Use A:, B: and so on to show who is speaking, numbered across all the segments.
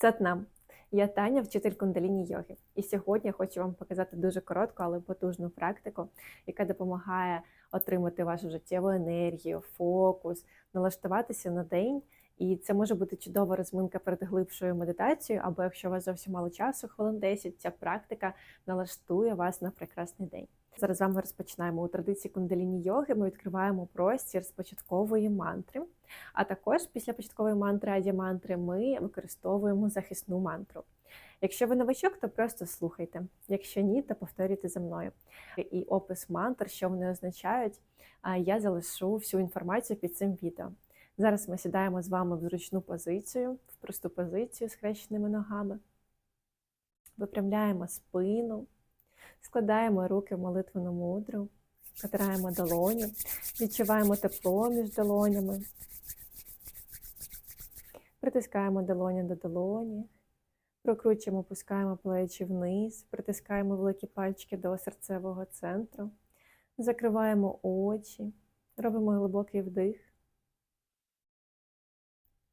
A: Сатнам. Я Таня, вчитель кундаліні йоги. І сьогодні я хочу вам показати дуже коротку, але потужну практику, яка допомагає отримати вашу життєву енергію, фокус, налаштуватися на день. І це може бути чудова розминка перед глибшою медитацією, або якщо у вас зовсім мало часу, хвилин 10, ця практика налаштує вас на прекрасний день. Зараз з вами розпочинаємо у традиції кундаліні йоги. Ми відкриваємо простір з початкової мантри. А також після початкової мантри аді-мантри ми використовуємо захисну мантру. Якщо ви новачок, то просто слухайте. Якщо ні, то повторюйте за мною. І опис мантр, що вони означають, я залишу всю інформацію під цим відео. Зараз ми сідаємо з вами в зручну позицію, в просту позицію з хрещеними ногами. Випрямляємо спину, складаємо руки в молитвену мудру, катаємо долоні, відчуваємо тепло між долонями, притискаємо долоні до долоні, прокручуємо, пускаємо плечі вниз, притискаємо великі пальчики до серцевого центру, закриваємо очі, робимо глибокий вдих.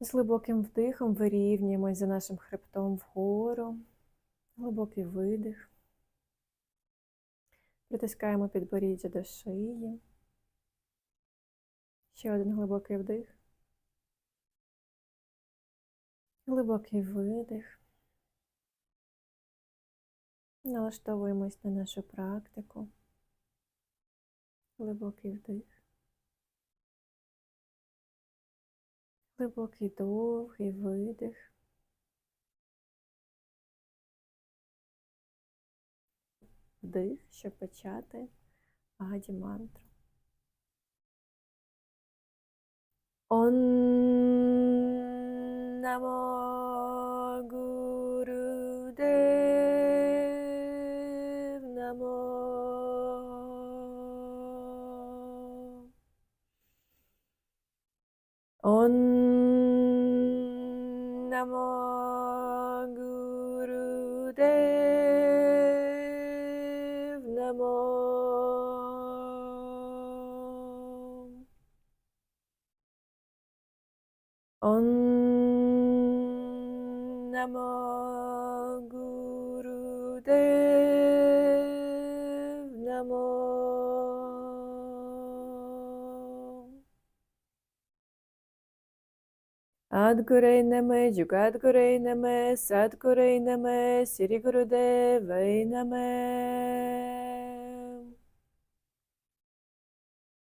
A: З глибоким вдихом вирівнюємось за нашим хребтом вгору, глибокий видих. Притискаємо підборіддя до шиї. Ще один глибокий вдих. Глибокий видих. Налаштовуємось на нашу практику. Глибокий вдих. Глибокий довгий видих. Вдих, щоб почати аді мантру. Он намо намо гуру дев намо Адгурей наме, Джугадгурей наме, Садгурей наме, Сірі Гурудевей наме. Адгурей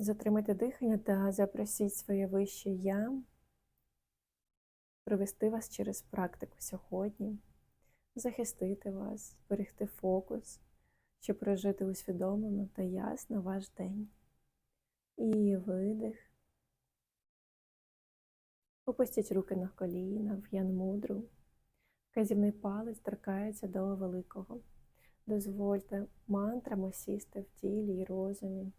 A: Затримайте дихання та запросіть своє вище я привести вас через практику сьогодні, захистити вас, зберегти фокус, щоб прожити усвідомлено та ясно ваш день. І видих. Опустіть руки на коліна в ян мудру. Вказівний палець торкається до великого. Дозвольте мантрам осісти в тілі і розумі.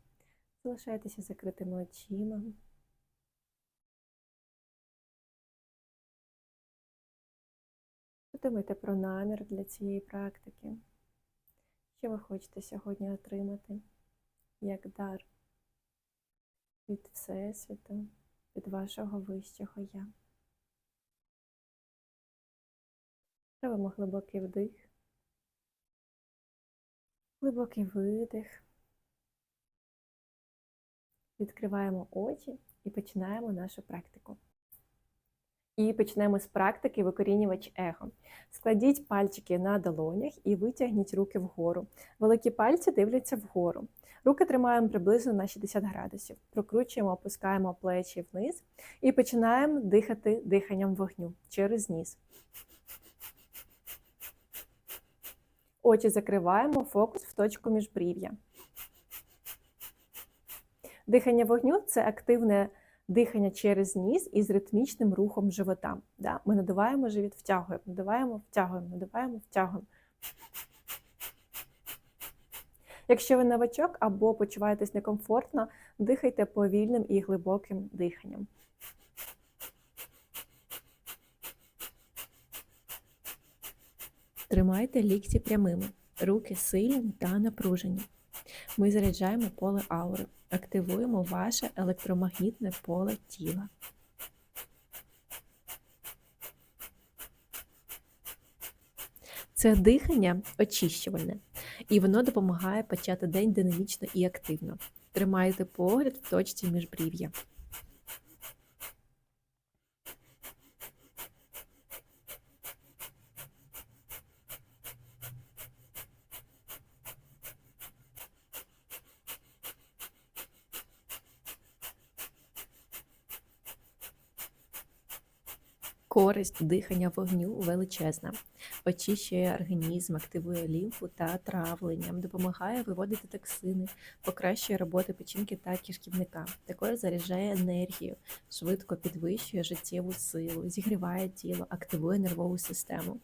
A: Залишайтеся закритими очима. Подумайте про намір для цієї практики. Що ви хочете сьогодні отримати як дар від Всесвіту, від вашого вищого я. Робимо глибокий вдих, глибокий видих. Відкриваємо очі і починаємо нашу практику. І почнемо з практики викорінювач его. Складіть пальчики на долонях і витягніть руки вгору. Великі пальці дивляться вгору. Руки тримаємо приблизно на 60 градусів. Прокручуємо, опускаємо плечі вниз і починаємо дихати диханням вогню через ніс. Очі закриваємо, фокус в точку міжбрів'я. Дихання вогню це активне дихання через ніс із ритмічним рухом живота. Да? Ми надуваємо живіт, втягуємо, надуваємо, втягуємо, надуваємо, втягуємо. Якщо ви новачок або почуваєтесь некомфортно, дихайте повільним і глибоким диханням. Тримайте лікті прямими, руки сильні та напружені. Ми заряджаємо поле аури, активуємо ваше електромагнітне поле тіла. Це дихання очищувальне, і воно допомагає почати день динамічно і активно. Тримайте погляд в точці міжбрів'я. Користь дихання вогню величезна, очищує організм, активує лімфу та травлення, допомагає виводити токсини, покращує роботу печінки та кишківника, також заряджає енергію, швидко підвищує життєву силу, зігріває тіло, активує нервову систему,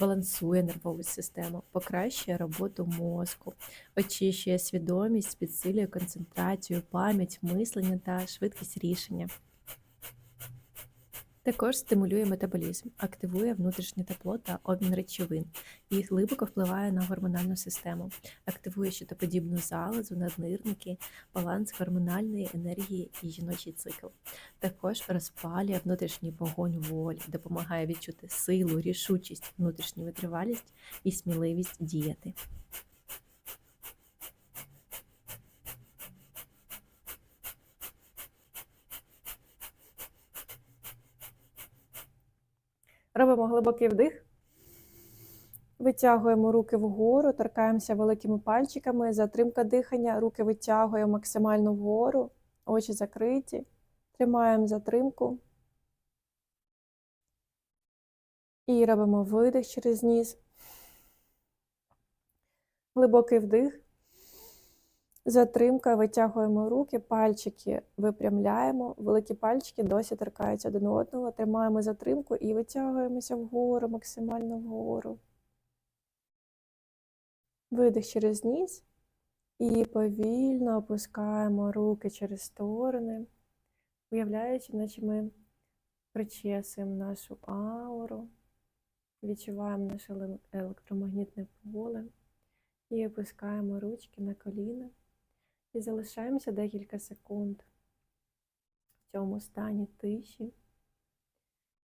A: балансує нервову систему, покращує роботу мозку, очищує свідомість, підсилює концентрацію, пам'ять, мислення та швидкість рішення. Також стимулює метаболізм, активує внутрішнє тепло та обмін речовин і глибоко впливає на гормональну систему, активує щитоподібну залозу, наднирники, баланс гормональної енергії і жіночий цикл. Також розпалює внутрішній вогонь волі, допомагає відчути силу, рішучість, внутрішню витривалість і сміливість діяти. Робимо глибокий вдих. Витягуємо руки вгору, торкаємося великими пальчиками, затримка дихання, руки витягуємо максимально вгору, очі закриті, тримаємо затримку. І робимо видих через ніс. Глибокий вдих. Затримка, витягуємо руки, пальчики випрямляємо, великі пальчики досі торкаються один одного, тримаємо затримку і витягуємося вгору, максимально вгору. Видих через ніс і повільно опускаємо руки через сторони, уявляючи, наче ми причесуємо нашу ауру, відчуваємо наше електромагнітне поле і опускаємо ручки на коліна. І залишаємося декілька секунд в цьому стані тиші.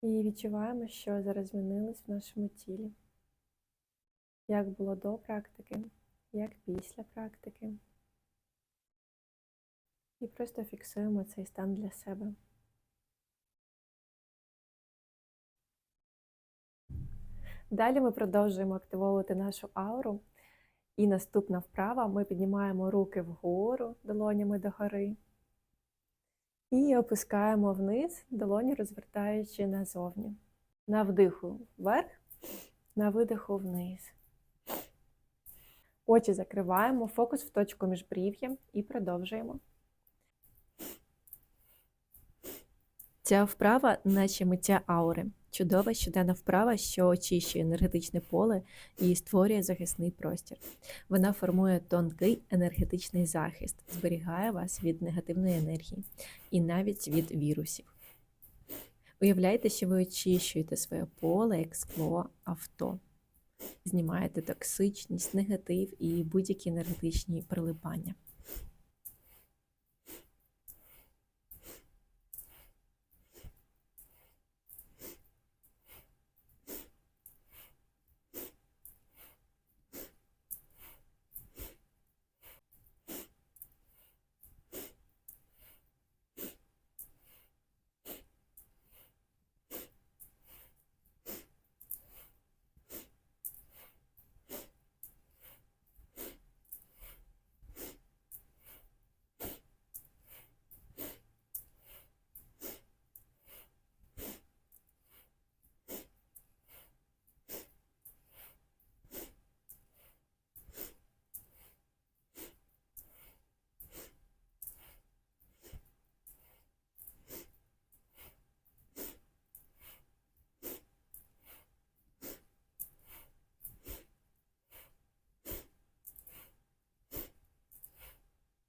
A: І відчуваємо, що зараз змінилось в нашому тілі. Як було до практики, як після практики. І просто фіксуємо цей стан для себе. Далі ми продовжуємо активовувати нашу ауру. І наступна вправа ми піднімаємо руки вгору долонями догори і опускаємо вниз, долоні розвертаючи назовні. На вдиху вверх, на видиху вниз. Очі закриваємо, фокус в точку міжбрів'я і продовжуємо. Ця вправа, наче миття аури. Чудова щоденна вправа, що очищує енергетичне поле і створює захисний простір. Вона формує тонкий енергетичний захист, зберігає вас від негативної енергії і навіть від вірусів. Уявляйте, що ви очищуєте своє поле як скло авто, знімаєте токсичність, негатив і будь-які енергетичні прилипання.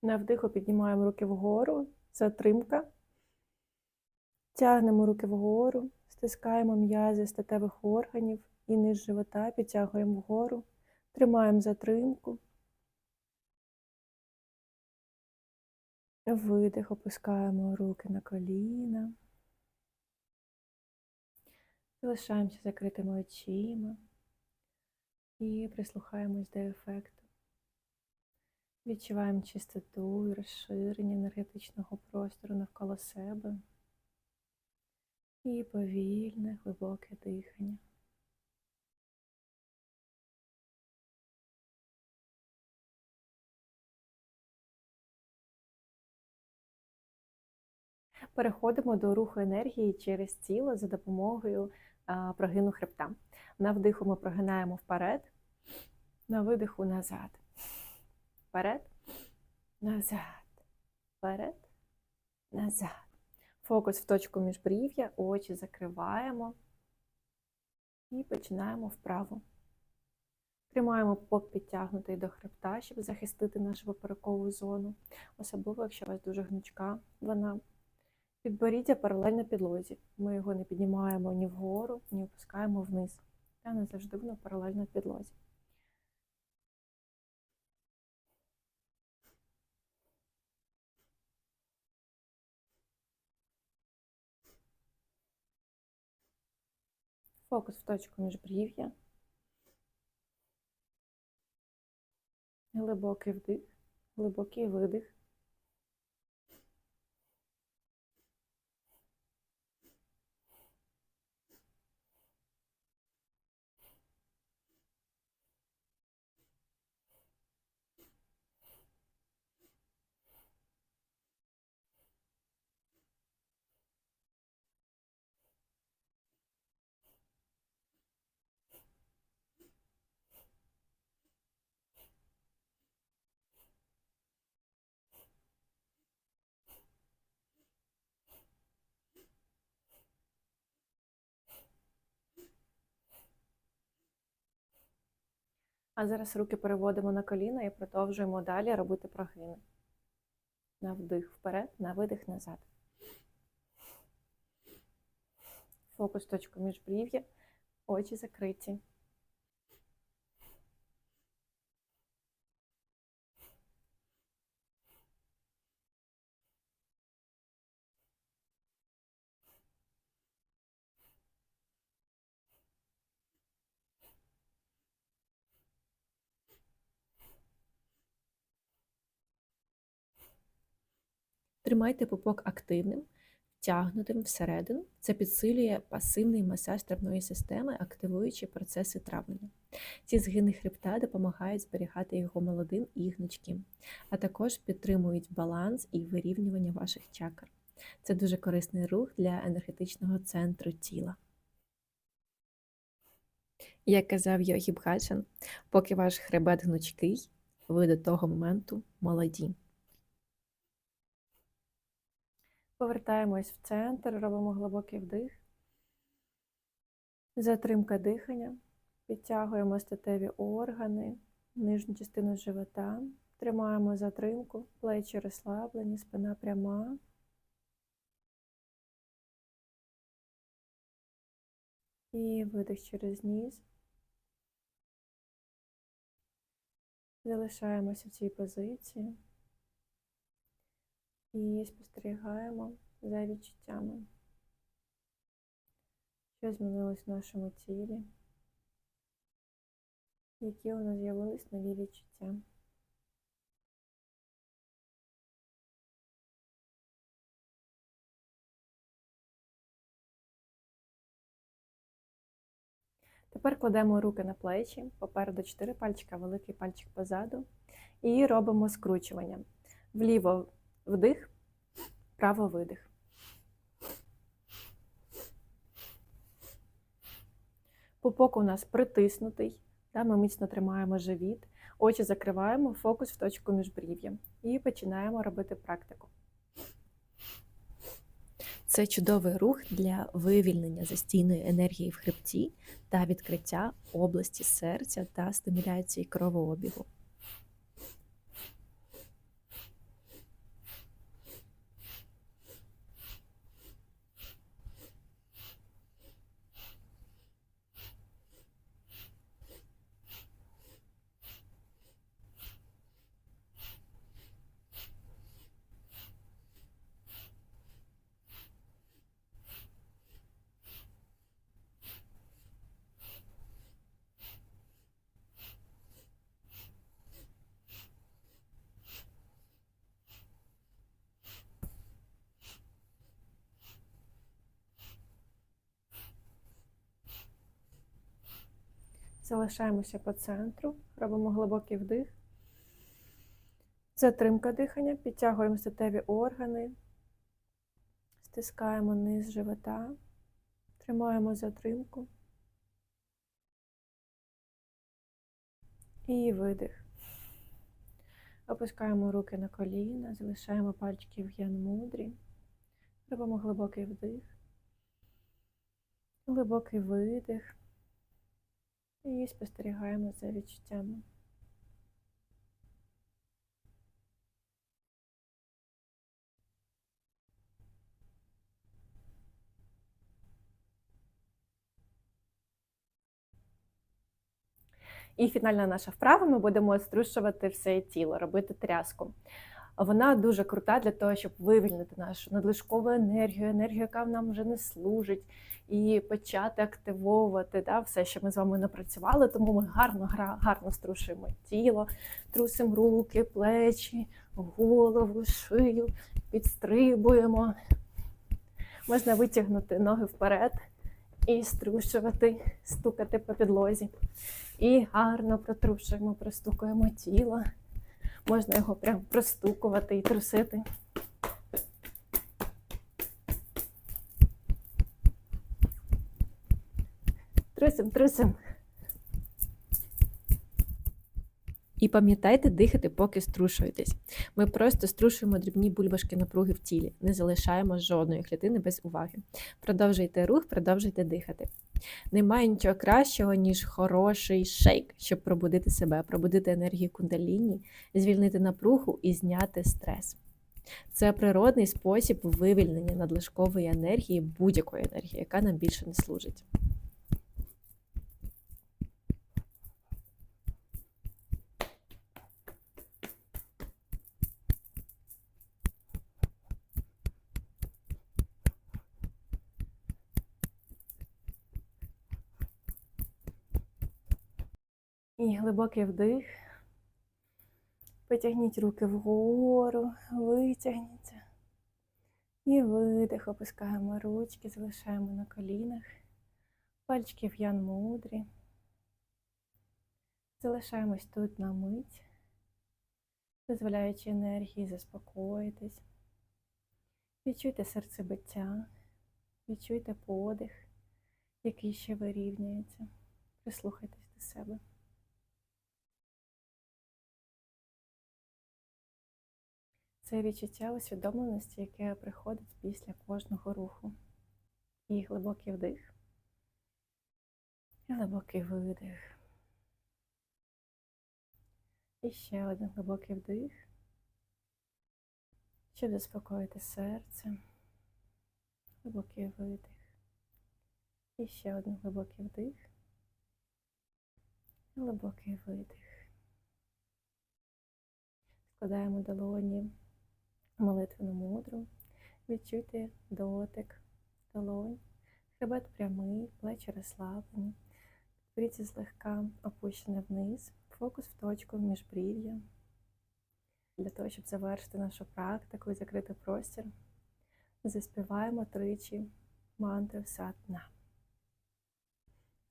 A: На вдиху піднімаємо руки вгору, затримка. Тягнемо руки вгору, стискаємо м'язи статевих органів і низ живота, підтягуємо вгору, тримаємо затримку. Видих, опускаємо руки на коліна. Залишаємося закритими очима і прислухаємось до ефекту. Відчуваємо чистоту і розширення енергетичного простору навколо себе і повільне глибоке дихання. Переходимо до руху енергії через тіло за допомогою прогину хребта. На вдиху ми прогинаємо вперед, на видиху назад. Вперед, назад, вперед, назад. Фокус в точку міжбрів'я, очі закриваємо і починаємо вправо. Тримаємо пок підтягнутий до хребта, щоб захистити нашу поперекову зону, особливо, якщо у вас дуже гнучка вона. Підборіддя паралельно підлозі. Ми його не піднімаємо ні вгору, ні опускаємо вниз. Та не завжди воно паралельно підлозі. Фокус в точку міжбрів'я. Глибокий вдих, глибокий видих. А зараз руки переводимо на коліна і продовжуємо далі робити прогини. На вдих вперед, на видих назад. Фокус точку міжбрів'я, очі закриті. Тримайте пупок активним, втягнутим всередину. Це підсилює пасивний масаж травної системи, активуючи процеси травлення. Ці згини хребта допомагають зберігати його молодим і гнучким, а також підтримують баланс і вирівнювання ваших чакр. Це дуже корисний рух для енергетичного центру тіла. Як казав Йогі Бхаджан, поки ваш хребет гнучкий, ви до того моменту молоді. Повертаємось в центр, робимо глибокий вдих, затримка дихання, підтягуємо статеві органи, нижню частину живота, тримаємо затримку, плечі розслаблені, спина пряма. І видих через ніс. Залишаємося в цій позиції і спостерігаємо за відчуттями, що змінилось в нашому тілі, які у нас з'явились нові відчуття. Тепер кладемо руки на плечі, попереду 4 пальчика, великий пальчик позаду, і робимо скручування. Вліво вдих, право видих. Пупок у нас притиснутий, ми міцно тримаємо живіт, очі закриваємо, фокус в точку міжбрів'я. І починаємо робити практику. Це чудовий рух для вивільнення застійної енергії в хребті та відкриття області серця та стимуляції кровообігу. Залишаємося по центру, робимо глибокий вдих. Затримка дихання, підтягуємо статеві органи, стискаємо низ живота, тримаємо затримку. І видих. Опускаємо руки на коліна, залишаємо пальчики в ян мудрі. Робимо глибокий вдих, глибокий видих. І спостерігаємо за відчуттями. І фінальна наша вправа, ми будемо струшувати все тіло, робити тряску. Вона дуже крута для того, щоб вивільнити нашу надлишкову енергію, енергію, яка нам вже не служить, і почати активовувати да, все, що ми з вами напрацювали. Тому ми гарно гарно струшуємо тіло, трусимо руки, плечі, голову, шию, підстрибуємо. Можна витягнути ноги вперед і струшувати, стукати по підлозі. І гарно протрушуємо, простукуємо тіло. Можна його прям простукувати і трусити. Трусим, трусим. І пам'ятайте дихати, поки струшуєтесь. Ми просто струшуємо дрібні бульбашки напруги в тілі, не залишаємо жодної клітини без уваги. Продовжуйте рух, продовжуйте дихати. Немає нічого кращого, ніж хороший шейк, щоб пробудити себе, пробудити енергію кундаліні, звільнити напругу і зняти стрес. Це природний спосіб вивільнення надлишкової енергії, будь-якої енергії, яка нам більше не служить. І глибокий вдих. Потягніть руки вгору, витягніться. І видих, опускаємо ручки, залишаємо на колінах. Пальчики в ян мудрі. Залишаємось тут на мить, дозволяючи енергії заспокоїтись. Відчуйте серцебиття, відчуйте подих, який ще вирівнюється. Прислухайтесь до себе. Це відчуття усвідомленості, яке приходить після кожного руху. І глибокий вдих. І глибокий видих. І ще один глибокий вдих, щоб заспокоїти серце. Глибокий видих. І ще один глибокий вдих. Глибокий видих. Складаємо долоні молитвену мудру. Відчуйте дотик, долонь, хребет прямий, плечі розслаблені. Підберіться злегка опущене вниз, фокус в точку міжбрів'я. Для того, щоб завершити нашу практику і закрити простір, заспіваємо тричі мантру сатна.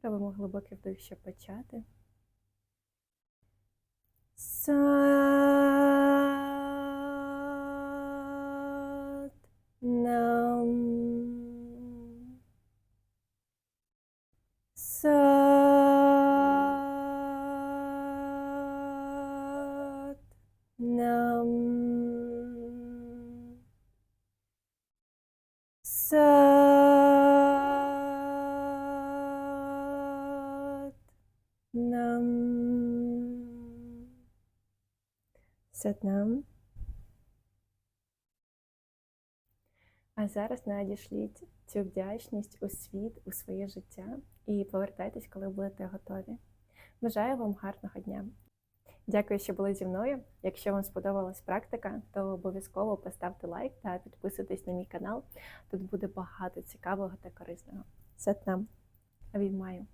A: Робимо глибокий вдих, щоб почати. Сат нам. Сат нам. Сат нам. Сатнам. А зараз надішліть цю вдячність у світ, у своє життя і повертайтесь, коли будете готові. Бажаю вам гарного дня! Дякую, що були зі мною. Якщо вам сподобалась практика, то обов'язково поставте лайк та підписуйтесь на мій канал. Тут буде багато цікавого та корисного. Сатнам. Обіймаю.